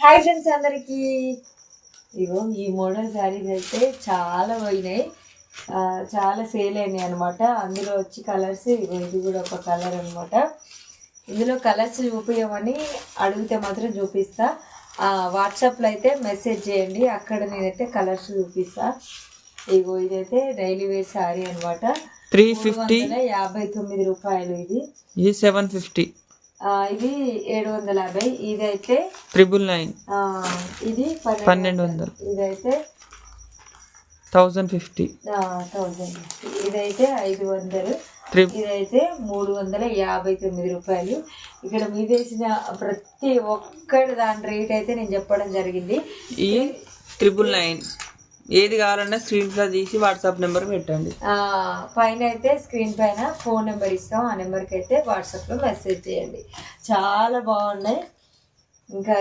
Hi friends అందరికి. ఇగో ఈ model saris అయితే చాలా పోయినాయి. చాలా సేల్ అయినాయి అనమాట అందులో వచ్చి కలర్స్ ఇగో ఇది కూడా ఒక కలర్ అనమాట ఇందులో కలర్స్ చూపించమని అడిగితే మాత్రం చూపిస్తా. ఆ, వాట్సాప్లో అయితే మెసేజ్ చేయండి. అక్కడ నేనైతే కలర్స్ చూపిస్తా. ఇగో ఇదైతే డైలీ వేర్ శారీ అనమాట త్రీ ఫిఫ్టీ యాభై తొమ్మిది రూపాయలు ఇది. సెవెన్ ఫిఫ్టీ ఇది ఏడు వందల యాభై. ఇదైతే ట్రిపుల్ నైన్ ఇది పన్నెండు వందలు. ఇదైతే థౌజండ్ ఫిఫ్టీ థౌజండ్ ఇదైతే ఐదు వందలు. ఇదైతే మూడు వందల యాభై తొమ్మిది రూపాయలు. ఇక్కడ మీద వేసిన ప్రతి ఒక్కటి దాని రేట్ అయితే నేను చెప్పడం జరిగింది. ఈ ట్రిపుల్ నైన్ ఏది కావాలన్నా స్క్రీన్ షాట్ తీసి వాట్సాప్ నెంబర్ పెట్టండి. పైన అయితే స్క్రీన్ పైన ఫోన్ నెంబర్ ఇస్తాం. ఆ నెంబర్కి అయితే వాట్సాప్లో మెసేజ్ చేయండి. చాలా బాగున్నాయి. ఇంకా